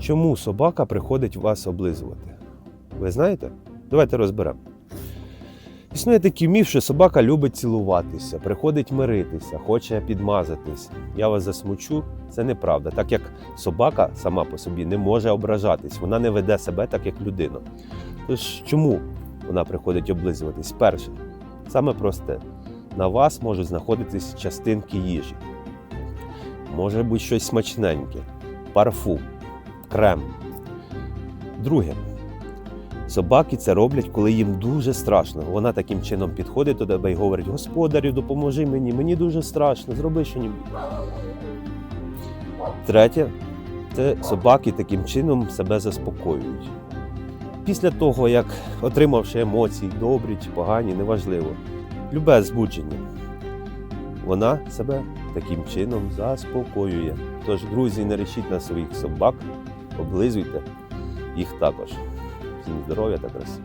Чому собака приходить вас облизувати? Ви знаєте? Давайте розберемо. Існує такий міф, що собака любить цілуватися, приходить миритися, хоче підмазатись. Я вас засмучу, це неправда, так як собака сама по собі не може ображатись, вона не веде себе так, як людина. Тож чому вона приходить облизуватись? Перше, саме просте, на вас можуть знаходитись частинки їжі. Може бути щось смачненьке, парфум, крем. Друге, собаки це роблять, коли їм дуже страшно. Вона таким чином підходить до тебе і говорить: Господарю, допоможи мені, мені дуже страшно, зроби щось. Третє, це собаки таким чином себе заспокоюють. Після того, як отримавши емоції, добрі чи погані, неважливо, любе збудження, вона себе таким чином заспокоює. Тож, друзі, не речіть на своїх собак, облизуйте їх також. Всім здоров'я та краси.